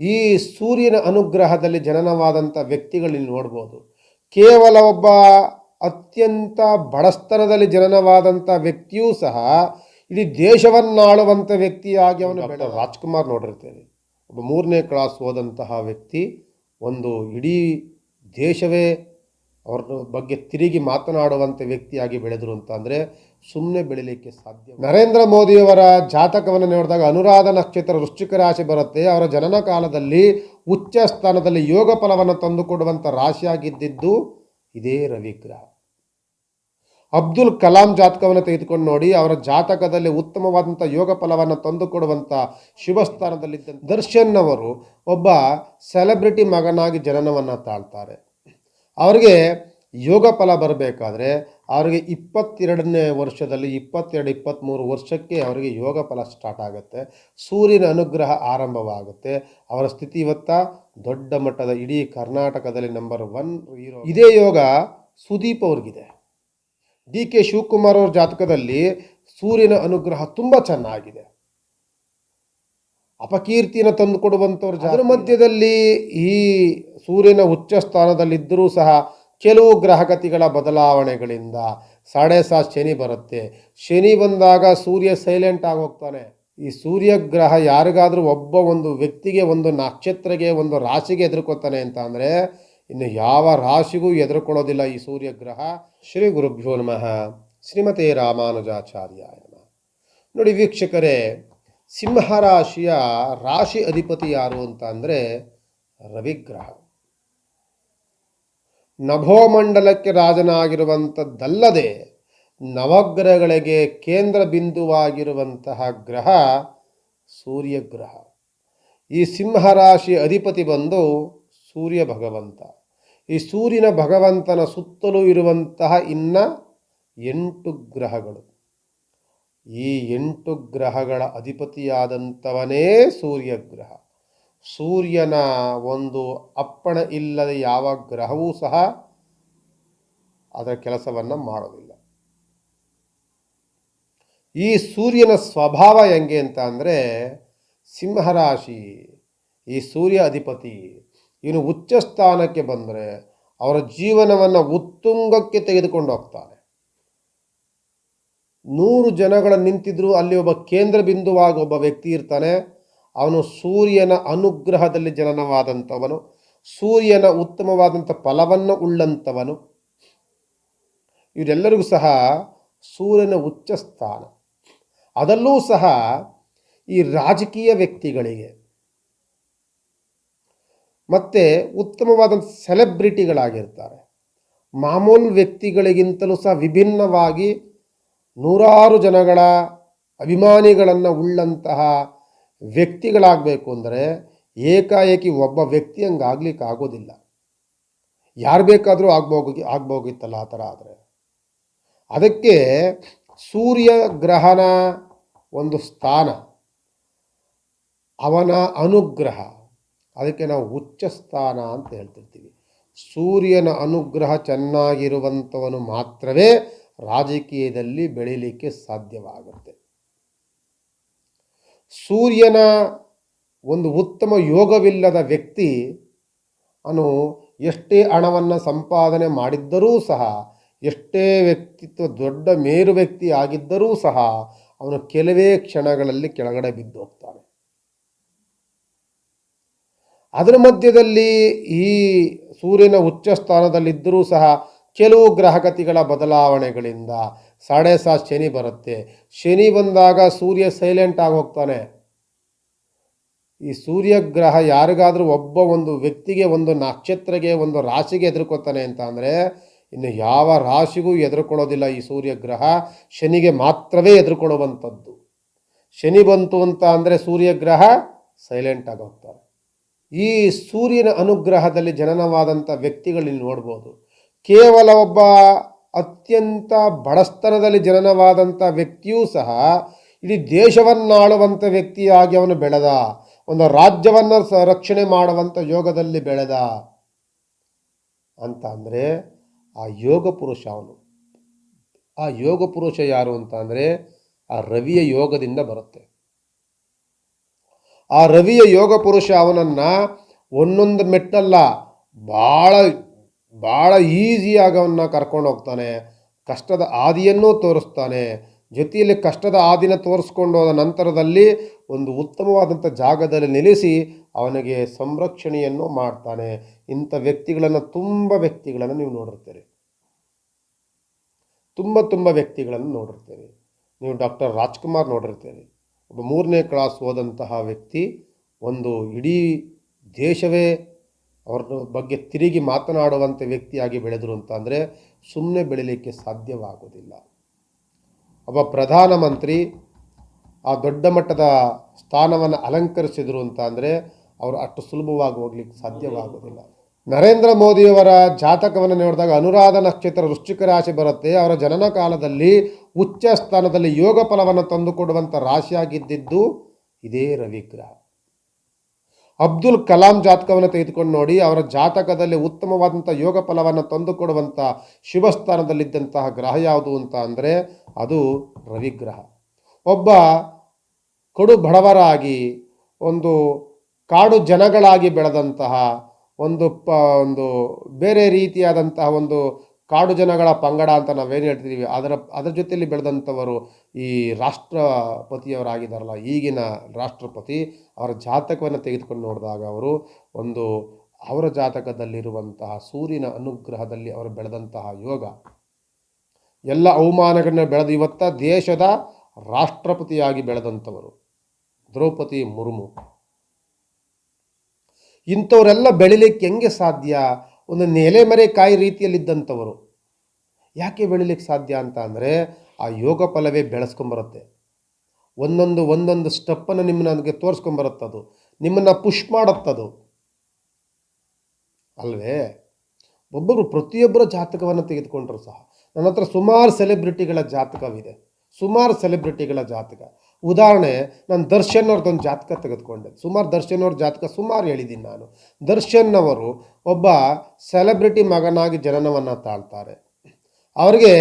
ಈ ಸೂರ್ಯನ ಅನುಗ್ರಹದಲ್ಲಿ ಜನನವಾದಂಥ ವ್ಯಕ್ತಿಗಳಲ್ಲಿ ನೋಡ್ಬೋದು. ಕೇವಲ ಒಬ್ಬ ಅತ್ಯಂತ ಬಡಸ್ತನದಲ್ಲಿ ಜನನವಾದಂಥ ವ್ಯಕ್ತಿಯೂ ಸಹ ಇಡೀ ದೇಶವನ್ನಾಳುವಂಥ ವ್ಯಕ್ತಿಯಾಗಿ ಅವನು ರಾಜ್ಕುಮಾರ್ ನೋಡಿರ್ತೇವೆ ಒಬ್ಬ ಮೂರನೇ ಕ್ಲಾಸ್ ಹೋದಂತಹ ವ್ಯಕ್ತಿ ಒಂದು ಇಡೀ ದೇಶವೇ ಅವ್ರ ಬಗ್ಗೆ ತಿರುಗಿ ಮಾತನಾಡುವಂಥ ವ್ಯಕ್ತಿಯಾಗಿ ಬೆಳೆದರು ಅಂತ ಅಂದರೆ ಸುಮ್ಮನೆ ಬೆಳಿಲಿಕ್ಕೆ ಸಾಧ್ಯ ನರೇಂದ್ರ ಮೋದಿಯವರ ಜಾತಕವನ್ನು ನೋಡಿದಾಗ ಅನುರಾಧ ನಕ್ಷತ್ರ ವೃಶ್ಚಿಕ ರಾಶಿ ಬರುತ್ತೆ. ಅವರ ಜನನ ಕಾಲದಲ್ಲಿ ಉಚ್ಚ ಸ್ಥಾನದಲ್ಲಿ ಯೋಗ ಫಲವನ್ನು ತಂದುಕೊಡುವಂಥ ರಾಶಿಯಾಗಿದ್ದಿದ್ದು ಇದೇ ರವಿಗ್ರಹ ಅಬ್ದುಲ್ ಕಲಾಂ ಜಾತಕವನ್ನು ತೆಗೆದುಕೊಂಡು ನೋಡಿ, ಅವರ ಜಾತಕದಲ್ಲಿ ಉತ್ತಮವಾದಂಥ ಯೋಗ ಫಲವನ್ನು ತಂದುಕೊಡುವಂಥ ಶಿವಸ್ಥಾನದಲ್ಲಿದ್ದ ದರ್ಶನ್ ಅವರು ಒಬ್ಬ ಸೆಲೆಬ್ರಿಟಿ ಮಗನಾಗಿ ಜನನವನ್ನು ತಾಳ್ತಾರೆ. ಅವರಿಗೆ ಯೋಗ ಫಲ ಬರಬೇಕಾದ್ರೆ ಅವರಿಗೆ ಇಪ್ಪತ್ತೆರಡನೇ ವರ್ಷದಲ್ಲಿ, ಇಪ್ಪತ್ತೆರಡು, ಇಪ್ಪತ್ತ್ಮೂರು ವರ್ಷಕ್ಕೆ ಅವರಿಗೆ ಯೋಗ ಫಲ ಸ್ಟಾರ್ಟ್ ಆಗುತ್ತೆ. ಸೂರ್ಯನ ಅನುಗ್ರಹ ಆರಂಭವಾಗುತ್ತೆ. ಅವರ ಸ್ಥಿತಿ ಇವತ್ತ? ದೊಡ್ಡ ಮಟ್ಟದ. ಇಡೀ ಕರ್ನಾಟಕದಲ್ಲಿ ನಂಬರ್ ಒನ್ ಹೀರೋ ಇದೇ ಯೋಗ ಸುದೀಪ್ ಅವ್ರಿಗಿದೆ. ಡಿ ಕೆ ಶಿವಕುಮಾರ್ ಅವ್ರ ಜಾತಕದಲ್ಲಿ ಸೂರ್ಯನ ಅನುಗ್ರಹ ತುಂಬ ಚೆನ್ನಾಗಿದೆ. ಅಪಕೀರ್ತಿಯನ್ನು ತಂದುಕೊಡುವಂಥವ್ರು ಅದರ ಮಧ್ಯದಲ್ಲಿ ಈ ಸೂರ್ಯನ ಉಚ್ಚ ಸ್ಥಾನದಲ್ಲಿದ್ದರೂ ಸಹ ಕೆಲವು ಗ್ರಹಗತಿಗಳ ಬದಲಾವಣೆಗಳಿಂದ ಸಾಡೆ ಶನಿ ಬರುತ್ತೆ. ಶನಿ ಬಂದಾಗ ಸೂರ್ಯ ಸೈಲೆಂಟ್ ಆಗಿ ಹೋಗ್ತಾನೆ. ಈ ಸೂರ್ಯ ಗ್ರಹ ಯಾರಿಗಾದರೂ ಒಬ್ಬ ಒಂದು ವ್ಯಕ್ತಿಗೆ ಒಂದು ನಕ್ಷತ್ರಗೆ ಒಂದು ರಾಶಿಗೆ ಎದುರ್ಕೋತಾನೆ ಅಂತ ಅಂದರೆ ಇನ್ನು ಯಾವ ರಾಶಿಗೂ ಎದುರುಕೊಳ್ಳೋದಿಲ್ಲ ಈ ಸೂರ್ಯ ಗ್ರಹ. ಶ್ರೀ ಗುರುಭ್ಯೋ ನಮಃ. ಶ್ರೀಮತೇ ರಾಮಾನುಜಾಚಾರ್ಯ ನಮಃ. ನೋಡಿ ವೀಕ್ಷಕರೇ ಸಿಂಹರಾಶಿಯ ರಾಶಿ ಅಧಿಪತಿ ಯಾರು ಅಂತ ಅಂದರೆ ರವಿಗ್ರಹ. ನಭೋಮಂಡಲಕ್ಕೆ ರಾಜನಾಗಿರುವಂಥದ್ದಲ್ಲದೆ ನವಗ್ರಹಗಳಿಗೆ ಕೇಂದ್ರ ಬಿಂದುವಾಗಿರುವಂತಹ ಗ್ರಹ ಸೂರ್ಯಗ್ರಹ. ಈ ಸಿಂಹರಾಶಿ ಅಧಿಪತಿ ಬಂದು ಸೂರ್ಯ ಭಗವಂತ. ಈ ಸೂರ್ಯನ ಭಗವಂತನ ಸುತ್ತಲೂ ಇರುವಂತಹ ಇನ್ನ ಎಂಟು ಗ್ರಹಗಳು. ಈ ಎಂಟು ಗ್ರಹಗಳ ಅಧಿಪತಿಯಾದಂಥವನೇ ಸೂರ್ಯಗ್ರಹ. ಸೂರ್ಯನ ಒಂದು ಅಪ್ಪಣ ಇಲ್ಲದ ಯಾವ ಗ್ರಹವೂ ಸಹ ಅದರ ಕೆಲಸವನ್ನು ಮಾಡೋದಿಲ್ಲ. ಈ ಸೂರ್ಯನ ಸ್ವಭಾವ ಹೆಂಗೆ ಅಂತ ಅಂದರೆ, ಸಿಂಹರಾಶಿ, ಈ ಸೂರ್ಯ ಅಧಿಪತಿ, ಇವನು ಉಚ್ಚ ಸ್ಥಾನಕ್ಕೆ ಬಂದರೆ, ಅವರ ಜೀವನವನ್ನು ಉತ್ತುಂಗಕ್ಕೆ ತೆಗೆದುಕೊಂಡು ಹೋಗ್ತಾನೆ. ನೂರು ಜನಗಳ ನಿಂತಿದ್ರು, ಅಲ್ಲಿ ಒಬ್ಬ ಕೇಂದ್ರ ಬಿಂದುವಾಗಿ ಒಬ್ಬ ವ್ಯಕ್ತಿ ಇರ್ತಾನೆ. ಅವನು ಸೂರ್ಯನ ಅನುಗ್ರಹದಲ್ಲಿ ಜನನವಾದಂಥವನು, ಸೂರ್ಯನ ಉತ್ತಮವಾದಂಥ ಫಲವನ್ನು ಉಳ್ಳಂಥವನು. ಇವರೆಲ್ಲರಿಗೂ ಸಹ ಸೂರ್ಯನ ಉಚ್ಚ ಸ್ಥಾನ. ಅದಲ್ಲೂ ಸಹ ಈ ರಾಜಕೀಯ ವ್ಯಕ್ತಿಗಳಿಗೆ, ಮತ್ತು ಉತ್ತಮವಾದಂಥ ಸೆಲೆಬ್ರಿಟಿಗಳಾಗಿರ್ತಾರೆ. ಮಾಮೂಲು ವ್ಯಕ್ತಿಗಳಿಗಿಂತಲೂ ಸಹ ವಿಭಿನ್ನವಾಗಿ ನೂರಾರು ಜನಗಳ ಅಭಿಮಾನಿಗಳನ್ನು ಉಳ್ಳಂತಹ ವ್ಯಕ್ತಿಗಳಾಗಬೇಕು ಅಂದರೆ ಏಕಾಏಕಿ ಒಬ್ಬ ವ್ಯಕ್ತಿ ಹಂಗೆ ಆಗ್ಲಿಕ್ಕೆ ಆಗೋದಿಲ್ಲ. ಯಾರು ಬೇಕಾದರೂ ಆಗ್ಬೋಗಿ, ಆಗ್ಬೋಗಿತ್ತಲ್ಲ ಆ ಥರ ಆದರೆ. ಅದಕ್ಕೆ ಸೂರ್ಯ ಗ್ರಹನ ಒಂದು ಸ್ಥಾನ, ಅವನ ಅನುಗ್ರಹ, ಅದಕ್ಕೆ ನಾವು ಉಚ್ಚ ಸ್ಥಾನ ಅಂತ ಹೇಳ್ತಿರ್ತೀವಿ. ಸೂರ್ಯನ ಅನುಗ್ರಹ ಚೆನ್ನಾಗಿರುವಂಥವನು ಮಾತ್ರವೇ ರಾಜಕೀಯದಲ್ಲಿ ಬೆಳೀಲಿಕ್ಕೆ ಸಾಧ್ಯವಾಗುತ್ತೆ. ಸೂರ್ಯನ ಒಂದು ಉತ್ತಮ ಯೋಗವಿಲ್ಲದ ವ್ಯಕ್ತಿ ಅನು ಎಷ್ಟೇ ಹಣವನ್ನು ಸಂಪಾದನೆ ಮಾಡಿದ್ದರೂ ಸಹ, ಎಷ್ಟೇ ವ್ಯಕ್ತಿತ್ವ ದೊಡ್ಡ ಮೇರು ವ್ಯಕ್ತಿ ಆಗಿದ್ದರೂ ಸಹ ಅವನು ಕೆಲವೇ ಕ್ಷಣಗಳಲ್ಲಿ ಕೆಳಗಡೆ ಬಿದ್ದು ಹೋಗ್ತಾನೆ. ಅದರ ಮಧ್ಯದಲ್ಲಿ ಈ ಸೂರ್ಯನ ಉಚ್ಚ ಸ್ಥಾನದಲ್ಲಿದ್ದರೂ ಸಹ ಕೆಲವು ಗ್ರಹಗತಿಗಳ ಬದಲಾವಣೆಗಳಿಂದ ಸಾಡೆ ಶನಿ ಬರುತ್ತೆ. ಶನಿ ಬಂದಾಗ ಸೂರ್ಯ ಸೈಲೆಂಟ್ ಆಗಿ ಹೋಗ್ತಾನೆ. ಈ ಸೂರ್ಯ ಗ್ರಹ ಯಾರಿಗಾದರೂ ಒಬ್ಬ ಒಂದು ವ್ಯಕ್ತಿಗೆ ಒಂದು ನಕ್ಷತ್ರಗೆ ಒಂದು ರಾಶಿಗೆ ಎದುರ್ಕೋತಾನೆ ಅಂತ ಅಂದರೆ ಇನ್ನು ಯಾವ ರಾಶಿಗೂ ಎದುರುಕೊಳ್ಳೋದಿಲ್ಲ ಈ ಸೂರ್ಯ ಗ್ರಹ. ಶನಿಗೆ ಮಾತ್ರವೇ ಎದುರುಕೊಳ್ಳುವಂಥದ್ದು ಶನಿ ಬಂತು ಅಂತ ಅಂದರೆ ಸೂರ್ಯ ಗ್ರಹ ಸೈಲೆಂಟ್ ಆಗಿ ಹೋಗ್ತಾರೆ ಈ ಸೂರ್ಯನ ಅನುಗ್ರಹದಲ್ಲಿ ಜನನವಾದಂಥ ವ್ಯಕ್ತಿಗಳಲ್ಲಿ ನೋಡ್ಬೋದು. ಕೇವಲ ಒಬ್ಬ ಅತ್ಯಂತ ಬಡಸ್ತನದಲ್ಲಿ ಜನನವಾದಂಥ ವ್ಯಕ್ತಿಯೂ ಸಹ ಇಡೀ ದೇಶವನ್ನಾಳುವಂಥ ವ್ಯಕ್ತಿಯಾಗಿ ಅವನು ಬೆಳೆದ. ಒಂದು ರಾಜ್ಯವನ್ನು ರಕ್ಷಣೆ ಮಾಡುವಂಥ ಯೋಗದಲ್ಲಿ ಬೆಳೆದ. ಅಂತ ಅಂದರೆ ಆ ಯೋಗ ಪುರುಷ ಅವನು. ಆ ಯೋಗ ಪುರುಷ ಯಾರು ಅಂತ ಅಂದರೆ ಆ ರವಿಯ ಯೋಗದಿಂದ ಬರುತ್ತೆ. ಆ ರವಿಯ ಯೋಗ ಪುರುಷ ಅವನನ್ನು ಒಂದೊಂದು ಮೆಟ್ಟಲ್ಲ ಭಾಳ ಭಾಳ ಈಸಿಯಾಗಿ ಅವನ್ನ ಕರ್ಕೊಂಡು ಹೋಗ್ತಾನೆ, ಕಷ್ಟದ ಹಾದಿಯನ್ನೂ ತೋರಿಸ್ತಾನೆ, ಜೊತೆಯಲ್ಲಿ ಕಷ್ಟದ ಆದಿನ ತೋರಿಸ್ಕೊಂಡು ಹೋದ ನಂತರದಲ್ಲಿ ಒಂದು ಉತ್ತಮವಾದಂಥ ಜಾಗದಲ್ಲಿ ನಿಲ್ಲಿಸಿ ಅವನಿಗೆ ಸಂರಕ್ಷಣೆಯನ್ನು ಮಾಡ್ತಾನೆ. ಇಂಥ ವ್ಯಕ್ತಿಗಳನ್ನು ತುಂಬ ವ್ಯಕ್ತಿಗಳನ್ನು ನೀವು ನೋಡಿರ್ತೀರಿ. ತುಂಬ ತುಂಬ ವ್ಯಕ್ತಿಗಳನ್ನು ನೋಡಿರ್ತೀರಿ. ನೀವು ಡಾಕ್ಟರ್ ರಾಜ್ಕುಮಾರ್ ನೋಡಿರ್ತೀರಿ. ಒಬ್ಬ ಮೂರನೇ ಕ್ಲಾಸ್ ಹೋದಂತಹ ವ್ಯಕ್ತಿ ಒಂದು ಇಡೀ ದೇಶವೇ ಅವ್ರ ಬಗ್ಗೆ ತಿರುಗಿ ಮಾತನಾಡುವಂಥ ವ್ಯಕ್ತಿಯಾಗಿ ಬೆಳೆದರು ಅಂತ ಅಂದರೆ ಸುಮ್ಮನೆ ಬೆಳಿಲಿಕ್ಕೆ ಸಾಧ್ಯವಾಗುವುದಿಲ್ಲ ಒಬ್ಬ ಪ್ರಧಾನಮಂತ್ರಿ ಆ ದೊಡ್ಡ ಮಟ್ಟದ ಸ್ಥಾನವನ್ನು ಅಲಂಕರಿಸಿದರು ಅಂತ ಅಂದರೆ ಅವರು ಅಷ್ಟು ಸುಲಭವಾಗಿ ಹೋಗ್ಲಿಕ್ಕೆ ಸಾಧ್ಯವಾಗುವುದಿಲ್ಲ ನರೇಂದ್ರ ಮೋದಿಯವರ ಜಾತಕವನ್ನು ನೋಡಿದಾಗ ಅನುರಾಧ ನಕ್ಷತ್ರ ವೃಶ್ಚಿಕ ರಾಶಿ ಬರುತ್ತೆ. ಅವರ ಜನನ ಕಾಲದಲ್ಲಿ ಉಚ್ಚ ಸ್ಥಾನದಲ್ಲಿ ಯೋಗ ಫಲವನ್ನು ತಂದುಕೊಡುವಂಥ ರಾಶಿಯಾಗಿದ್ದಿದ್ದು ಇದೇ ರವಿಗ್ರಹ. ಅಬ್ದುಲ್ ಕಲಾಂ ಜಾತಕವನ್ನು ತೆಗೆದುಕೊಂಡು ನೋಡಿ, ಅವರ ಜಾತಕದಲ್ಲಿ ಉತ್ತಮವಾದಂಥ ಯೋಗ ಫಲವನ್ನು ತಂದುಕೊಡುವಂಥ ಶಿವಸ್ಥಾನದಲ್ಲಿದ್ದಂತಹ ಗ್ರಹ ಯಾವುದು ಅಂತ ಅಂದರೆ, ಅದು ರವಿಗ್ರಹ. ಒಬ್ಬ ಕಡು ಬಡವರಾಗಿ ಒಂದು ಕಾಡು ಜನಗಳಾಗಿ ಬೆಳೆದಂತಹ ಒಂದು ಪ, ಒಂದು ಬೇರೆ ರೀತಿಯಾದಂತಹ ಒಂದು ಕಾಡು ಜನಗಳ ಪಂಗಡ ಅಂತ ನಾವೇನು ಹೇಳ್ತಿದ್ದೀವಿ ಅದರ ಅದರ ಜೊತೆಯಲ್ಲಿ ಬೆಳೆದಂಥವರು ಈ ರಾಷ್ಟ್ರಪತಿಯವರಾಗಿದ್ದಾರಲ್ಲ, ಈಗಿನ ರಾಷ್ಟ್ರಪತಿ ಅವರ ಜಾತಕವನ್ನು ತೆಗೆದುಕೊಂಡು ನೋಡಿದಾಗ ಅವರು ಒಂದು ಅವರ ಜಾತಕದಲ್ಲಿರುವಂತಹ ಸೂರ್ಯನ ಅನುಗ್ರಹದಲ್ಲಿ ಅವರು ಬೆಳೆದಂತಹ ಯೋಗ. ಎಲ್ಲ ಅವಮಾನಗಳನ್ನ ಬೆಳೆದು ಇವತ್ತ ದೇಶದ ರಾಷ್ಟ್ರಪತಿಯಾಗಿ ಬೆಳೆದಂಥವರು ದ್ರೌಪದಿ ಮುರ್ಮು. ಇಂಥವರೆಲ್ಲ ಬೆಳಿಲಿಕ್ಕೆ ಹೆಂಗೆ ಸಾಧ್ಯ? ಒಂದು ನೆಲೆಮರೆ ಕಾಯಿ ರೀತಿಯಲ್ಲಿದ್ದಂಥವರು. ಯಾಕೆ ಬೆಳಿಲಿಕ್ಕೆ ಸಾಧ್ಯ ಅಂತ ಅಂದರೆ ಆ ಯೋಗ ಫಲವೇ ಬೆಳೆಸ್ಕೊಂಬರುತ್ತೆ. ಒಂದೊಂದು ಒಂದೊಂದು ಸ್ಟೆಪ್ಪನ್ನು ನಿಮ್ಮನ್ನ ನನಗೆ ತೋರಿಸ್ಕೊಂಬರುತ್ತದು ನಿಮ್ಮನ್ನು ಪುಷ್ ಮಾಡುತ್ತದು ಅಲ್ವೇ? ಒಬ್ಬರು ಪ್ರತಿಯೊಬ್ಬರ ಜಾತಕವನ್ನು ತೆಗೆದುಕೊಂಡ್ರು ಸಹ. ನನ್ನ ಹತ್ರ ಸುಮಾರು ಸೆಲೆಬ್ರಿಟಿಗಳ ಜಾತಕವಿದೆ. ಸುಮಾರು ಸೆಲೆಬ್ರಿಟಿಗಳ ಜಾತಕ. ಉದಾಹರಣೆ, ನಾನು ದರ್ಶನ್ ಅವ್ರದ್ದೊಂದು ಜಾತಕ ತೆಗೆದುಕೊಂಡೆ. ಸುಮಾರು ದರ್ಶನ್ ಅವ್ರ ಜಾತಕ ಸುಮಾರು ಹೇಳಿದ್ದೀನಿ ನಾನು. ದರ್ಶನ್ ಅವರು ಒಬ್ಬ ಸೆಲೆಬ್ರಿಟಿ ಮಗನಾಗಿ ಜನನವನ್ನು ತಾಳ್ತಾರೆ. ಅವರಿಗೆ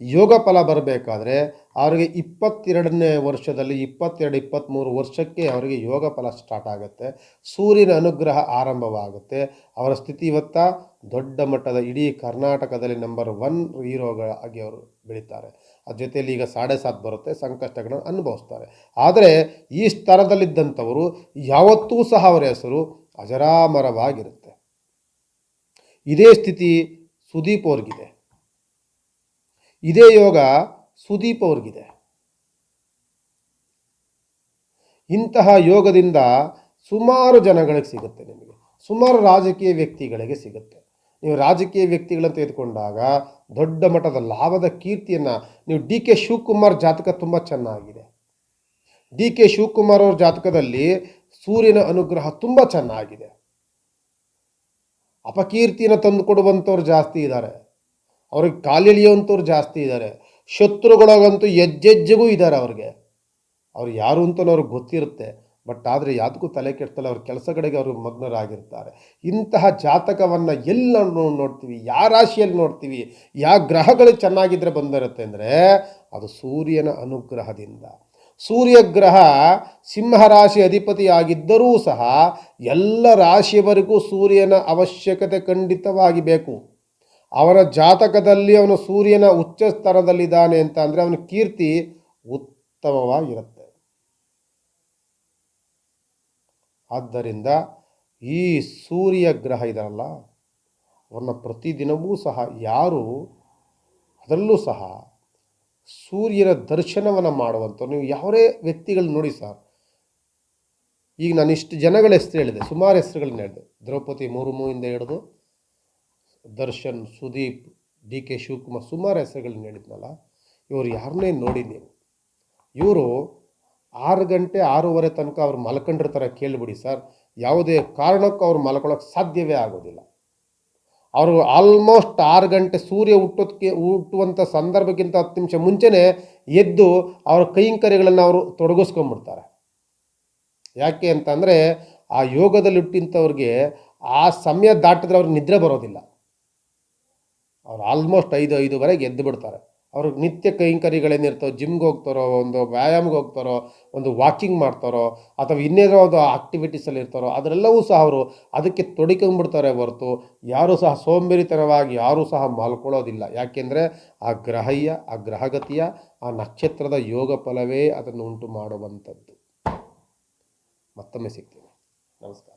ಯೋಗ ಫಲ ಬರಬೇಕಾದ್ರೆ ಅವರಿಗೆ ಇಪ್ಪತ್ತೆರಡನೇ ವರ್ಷದಲ್ಲಿ ಇಪ್ಪತ್ತೆರಡು ಇಪ್ಪತ್ತ್ಮೂರು ವರ್ಷಕ್ಕೆ ಅವರಿಗೆ ಯೋಗ ಫಲ ಸ್ಟಾರ್ಟ್ ಆಗುತ್ತೆ. ಸೂರ್ಯನ ಅನುಗ್ರಹ ಆರಂಭವಾಗುತ್ತೆ. ಅವರ ಸ್ಥಿತಿ ಇವತ್ತ ದೊಡ್ಡ ಮಟ್ಟದ. ಇಡೀ ಕರ್ನಾಟಕದಲ್ಲಿ ನಂಬರ್ ಒನ್ ಹೀರೋಗಳಾಗಿ ಅವರು ಬೆಳೀತಾರೆ. ಅದ್ರ ಜೊತೆಯಲ್ಲಿ ಈಗ ಸಾಡೆ ಸಾತ್ ಬರುತ್ತೆ, ಸಂಕಷ್ಟಗಳನ್ನು ಅನುಭವಿಸ್ತಾರೆ. ಆದರೆ ಈ ಸ್ಥಾನದಲ್ಲಿದ್ದಂಥವರು ಯಾವತ್ತೂ ಸಹ ಅವರ ಹೆಸರು ಅಜರಾಮರವಾಗಿರುತ್ತೆ. ಇದೇ ಸ್ಥಿತಿ ಸುದೀಪ್ ಅವ್ರಿಗಿದೆ. ಇದೇ ಯೋಗ ಸುದೀಪ್ ಅವ್ರಿಗಿದೆ. ಇಂತಹ ಯೋಗದಿಂದ ಸುಮಾರು ಜನಗಳಿಗೆ ಸಿಗುತ್ತೆ ನಿಮಗೆ. ಸುಮಾರು ರಾಜಕೀಯ ವ್ಯಕ್ತಿಗಳಿಗೆ ಸಿಗುತ್ತೆ. ನೀವು ರಾಜಕೀಯ ವ್ಯಕ್ತಿಗಳನ್ನು ತೆಗೆದುಕೊಂಡಾಗ ದೊಡ್ಡ ಮಟ್ಟದ ಲಾಭದ ಕೀರ್ತಿಯನ್ನು ನೀವು ಡಿ ಕೆ ಶಿವಕುಮಾರ್ ಜಾತಕ ತುಂಬ ಚೆನ್ನಾಗಿದೆ. ಡಿ ಕೆ ಶಿವಕುಮಾರ್ ಅವ್ರ ಜಾತಕದಲ್ಲಿ ಸೂರ್ಯನ ಅನುಗ್ರಹ ತುಂಬ ಚೆನ್ನಾಗಿದೆ. ಅಪಕೀರ್ತಿಯನ್ನು ತಂದುಕೊಡುವಂಥವ್ರು ಜಾಸ್ತಿ ಇದ್ದಾರೆ ಅವ್ರಿಗೆ ಕಾಲಿಳಿಯುವಂಥವ್ರು ಜಾಸ್ತಿ ಇದ್ದಾರೆ ಶತ್ರುಗಳಾಗಂತೂ ಹೆಜ್ಜೆಜ್ಜೆಗೂ ಇದ್ದಾರೆ ಅವ್ರಿಗೆ. ಅವ್ರು ಯಾರು ಅಂತ ಅವ್ರಿಗೆ ಗೊತ್ತಿರುತ್ತೆ. ಬಟ್ ಆದರೆ ಯಾವುದಕ್ಕೂ ತಲೆ ಕೆಡ್ತಲ್ಲ ಅವ್ರ ಕೆಲಸಗಳಿಗೆ ಅವರು ಮಗ್ನರಾಗಿರ್ತಾರೆ. ಇಂತಹ ಜಾತಕವನ್ನು ಎಲ್ಲ ನೋಡ್ತೀವಿ ಯಾವ ರಾಶಿಯಲ್ಲಿ ನೋಡ್ತೀವಿ ಯಾವ ಗ್ರಹಗಳು ಚೆನ್ನಾಗಿದ್ದರೆ ಬಂದಿರುತ್ತೆ ಅಂದರೆ ಅದು ಸೂರ್ಯನ ಅನುಗ್ರಹದಿಂದ. ಸೂರ್ಯಗ್ರಹ ಸಿಂಹರಾಶಿ ಅಧಿಪತಿಯಾಗಿದ್ದರೂ ಸಹ ಎಲ್ಲ ರಾಶಿಯವರೆಗೂ ಸೂರ್ಯನ ಅವಶ್ಯಕತೆ ಖಂಡಿತವಾಗಿ ಬೇಕು ಅವರ ಜಾತಕದಲ್ಲಿ ಅವನು ಸೂರ್ಯನ ಉಚ್ಚ ಸ್ಥಾನದಲ್ಲಿದ್ದಾನೆ ಅಂತ ಅಂದರೆ ಅವನ ಕೀರ್ತಿ ಉತ್ತಮವಾಗಿರುತ್ತೆ. ಆದ್ದರಿಂದ ಈ ಸೂರ್ಯ ಗ್ರಹ ಇದಲ್ಲ ಅವನ್ನ ಪ್ರತಿದಿನವೂ ಸಹ ಯಾರು, ಅದರಲ್ಲೂ ಸಹ ಸೂರ್ಯನ ದರ್ಶನವನ್ನು ಮಾಡುವಂಥ ನೀವು ಯಾವುದೇ ವ್ಯಕ್ತಿಗಳು ನೋಡಿ ಸರ್ ಈಗ ನಾನು ಇಷ್ಟು ಜನಗಳ ಹೆಸರು ಹೇಳಿದೆ, ಸುಮಾರು ಹೆಸರುಗಳನ್ನ ಹೇಳಿದೆ. ದ್ರೌಪದಿ ಮುರ್ಮುಯಿಂದ ಹಿಡಿದು ದರ್ಶನ್, ಸುದೀಪ್, ಡಿ ಕೆ ಶಿವಕುಮಾರ್ ಸುಮಾರು ಹೆಸರುಗಳನ್ನ ಹೇಳಿದ್ನಲ್ಲ, ಇವರು ಯಾರನ್ನೇ ನೋಡಿ ನೀವು? ಇವರು ಆರು ಗಂಟೆ ಆರೂವರೆ ತನಕ ಅವ್ರು ಮಲ್ಕೊಂಡಿರ್ತಾರೆ ಕೇಳಿಬಿಡಿ ಸರ್. ಯಾವುದೇ ಕಾರಣಕ್ಕೂ ಅವ್ರು ಮಲ್ಕೊಳ್ಳೋಕೆ ಸಾಧ್ಯವೇ ಆಗೋದಿಲ್ಲ. ಅವರು ಆಲ್ಮೋಸ್ಟ್ ಆರು ಗಂಟೆ ಸೂರ್ಯ ಹುಟ್ಟೋದಕ್ಕೆ ಹುಟ್ಟುವಂಥ ಸಂದರ್ಭಕ್ಕಿಂತ ಹತ್ತು ನಿಮಿಷ ಮುಂಚೆನೇ ಎದ್ದು ಅವರ ಕೈಂಕರ್ಯಗಳನ್ನು ಅವರು ತೊಡಗಿಸ್ಕೊಂಡ್ಬಿಡ್ತಾರೆ ಯಾಕೆ ಅಂತಂದರೆ ಆ ಯೋಗದಲ್ಲಿ ಹುಟ್ಟಿಂಥವ್ರಿಗೆ ಆ ಸಮಯ ದಾಟಿದ್ರೆ ಅವ್ರಿಗೆ ನಿದ್ರೆ ಬರೋದಿಲ್ಲ. ಅವ್ರು ಆಲ್ಮೋಸ್ಟ್ ಐದು ಐದುವರೆಗೆ ಎದ್ದು ಬಿಡ್ತಾರೆ. ಅವ್ರಿಗೆ ನಿತ್ಯ ಕೈಂಕರ್ಯಗಳೇನಿರ್ತೋ ಜಿಮ್ಗೆ ಹೋಗ್ತಾರೋ, ಒಂದು ವ್ಯಾಯಾಮಗೆ ಹೋಗ್ತಾರೋ, ಒಂದು ವಾಕಿಂಗ್ ಮಾಡ್ತಾರೋ, ಅಥವಾ ಇನ್ನೇನೋ ಒಂದು ಆಕ್ಟಿವಿಟೀಸಲ್ಲಿ ಇರ್ತಾರೋ, ಅದರೆಲ್ಲವೂ ಸಹ ಅವರು ಅದಕ್ಕೆ ತೊಡಕೊಂಡ್ಬಿಡ್ತಾರೆ ಹೊರತು ಯಾರೂ ಸಹ ಸೋಂಬೇರಿತನವಾಗಿ, ಯಾರೂ ಸಹ ಮಾಲ್ಕೊಳ್ಳೋದಿಲ್ಲ. ಯಾಕೆಂದರೆ ಆ ಗ್ರಹಯ್ಯ, ಆ ಗ್ರಹಗತಿಯ, ಆ ನಕ್ಷತ್ರದ ಯೋಗ ಫಲವೇ ಅದನ್ನು ಉಂಟು ಮಾಡುವಂಥದ್ದು. ಮತ್ತೊಮ್ಮೆ ಸಿಗ್ತೀನಿ. ನಮಸ್ಕಾರ.